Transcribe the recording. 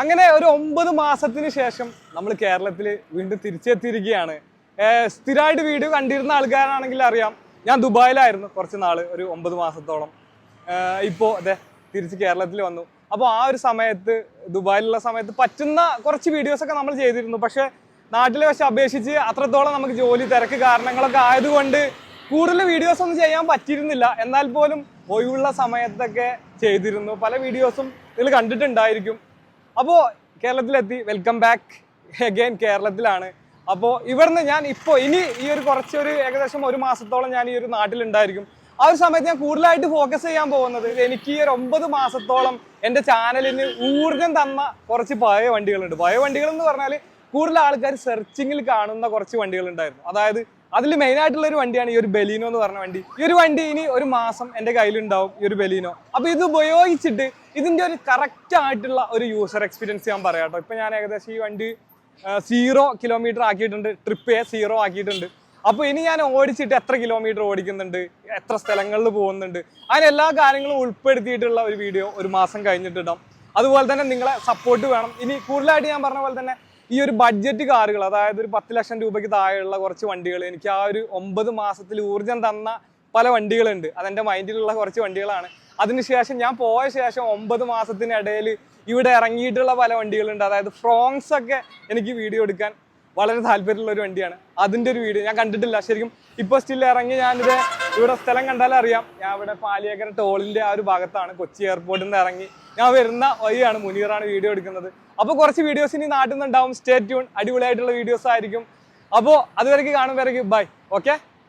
അങ്ങനെ ഒരു ഒമ്പത് മാസത്തിന് ശേഷം നമ്മൾ കേരളത്തിൽ വീണ്ടും തിരിച്ചെത്തിയിരിക്കുകയാണ്. സ്ഥിരമായിട്ട് വീഡിയോ കണ്ടിരുന്ന ആൾക്കാരാണെങ്കിൽ അറിയാം. ഞാൻ ദുബായിലായിരുന്നു കുറച്ച് നാൾ ഒരു ഒമ്പത് മാസത്തോളം. ഇപ്പോൾ അതെ തിരിച്ച് കേരളത്തിൽ വന്നു. അപ്പോൾ ആ ഒരു സമയത്ത് ദുബായിലുള്ള സമയത്ത് പറ്റുന്ന കുറച്ച് വീഡിയോസൊക്കെ നമ്മൾ ചെയ്തിരുന്നു. പക്ഷേ നാട്ടിലെ പക്ഷെ അപേക്ഷിച്ച് അത്രത്തോളം നമുക്ക് ജോലി തിരക്ക് കാരണങ്ങളൊക്കെ ആയതുകൊണ്ട് കൂടുതൽ വീഡിയോസ് ഒന്നും ചെയ്യാൻ പറ്റിയിരുന്നില്ല. എന്നാൽ പോലും ഒഴിവുള്ള സമയത്തൊക്കെ ചെയ്തിരുന്നു. പല വീഡിയോസും നിങ്ങൾ കണ്ടിട്ടുണ്ടായിരിക്കും. അപ്പോൾ കേരളത്തിലെത്തി. വെൽക്കം ബാക്ക് അഗൈൻ കേരളത്തിലാണ്. അപ്പോൾ ഇവിടുന്ന് ഞാൻ ഇപ്പോൾ ഇനി ഈ ഒരു കുറച്ചൊരു ഏകദേശം ഒരു മാസത്തോളം ഞാൻ ഈ ഒരു നാട്ടിലുണ്ടായിരിക്കും. ആ ഒരു സമയത്ത് ഞാൻ കൂടുതലായിട്ട് ഫോക്കസ് ചെയ്യാൻ പോകുന്നത് എനിക്ക് ഈ ഒരു ഒമ്പത് മാസത്തോളം എന്റെ ചാനലിന് ഊർജം തന്ന കുറച്ച് പഴയ വണ്ടികളുണ്ട്. പഴയ വണ്ടികൾ എന്ന് പറഞ്ഞാൽ കൂടുതൽ ആൾക്കാർ സെർച്ചിങ്ങിൽ കാണുന്ന കുറച്ച് വണ്ടികളുണ്ടായിരുന്നു. അതായത് അതിൽ മെയിൻ ആയിട്ടുള്ള ഒരു വണ്ടിയാണ് ഈ ഒരു ബലീനോ എന്ന് പറഞ്ഞ വണ്ടി. ഈ ഒരു വണ്ടി ഇനി ഒരു മാസം എന്റെ കയ്യിലുണ്ടാവും ഈ ഒരു ബലീനോ. അപ്പോൾ ഇത് ഉപയോഗിച്ചിട്ട് ഇതിന്റെ ഒരു കറക്റ്റ് ആയിട്ടുള്ള ഒരു യൂസർ എക്സ്പീരിയൻസ് ഞാൻ പറയാം കേട്ടോ. ഇപ്പം ഞാൻ ഏകദേശം ഈ വണ്ടി സീറോ കിലോമീറ്റർ ആക്കിയിട്ടുണ്ട്. ട്രിപ്പ് എ സീറോ ആക്കിയിട്ടുണ്ട്. അപ്പോൾ ഇനി ഞാൻ ഓടിച്ചിട്ട് എത്ര കിലോമീറ്റർ ഓടിക്കുന്നുണ്ട് എത്ര സ്ഥലങ്ങളിൽ പോകുന്നുണ്ട് അങ്ങനെ എല്ലാ കാര്യങ്ങളും ഉൾപ്പെടുത്തിയിട്ടുള്ള ഒരു വീഡിയോ ഒരു മാസം കഴിഞ്ഞിട്ടിടാം. അതുപോലെ തന്നെ നിങ്ങളെ സപ്പോർട്ട് വേണം. ഇനി കൂടുതലായിട്ട് ഞാൻ പറഞ്ഞ പോലെ തന്നെ ഈ ഒരു ബഡ്ജറ്റ് കാറുകൾ അതായത് ഒരു പത്ത് ലക്ഷം രൂപയ്ക്ക് താഴെയുള്ള കുറച്ച് വണ്ടികൾ എനിക്ക് ആ ഒരു ഒമ്പത് മാസത്തിൽ ഊർജം തന്ന പല വണ്ടികളുണ്ട്. അതെന്റെ മൈൻഡിലുള്ള കുറച്ച് വണ്ടികളാണ്. അതിനുശേഷം ഞാൻ പോയ ശേഷം ഒമ്പത് മാസത്തിനിടയിൽ ഇവിടെ ഇറങ്ങിയിട്ടുള്ള പല വണ്ടികളുണ്ട്. അതായത് ഫ്രോങ്സ് ഒക്കെ എനിക്ക് വീഡിയോ എടുക്കാൻ വളരെ താല്പര്യമുള്ള ഒരു വണ്ടിയാണ്. അതിന്റെ ഒരു വീഡിയോ ഞാൻ കണ്ടിട്ടില്ല. ശരിക്കും ഇപ്പോൾ സ്റ്റിൽ ഇറങ്ങി ഞാനിത് ഇവിടെ സ്ഥലം കണ്ടാലും അറിയാം. ഞാൻ ഇവിടെ പാലിയേക്കര ടോളിന്റെ ആ ഒരു ഭാഗത്താണ് കൊച്ചി എയർപോർട്ടിൽ നിന്ന് ഇറങ്ങി. ഞാൻ വരുന്ന വഴിയാണ് മുനീറാണ് വീഡിയോ എടുക്കുന്നത്. അപ്പോൾ കുറച്ച് വീഡിയോസ് ഇനി നാട്ടിൽ നിന്നുണ്ടാവും. സ്റ്റേ ട്യൂൺ അടിപൊളിയായിട്ടുള്ള വീഡിയോസ് ആയിരിക്കും. അപ്പോൾ അതുവരേക്ക് കാണും. വരേക്ക്. Bye okay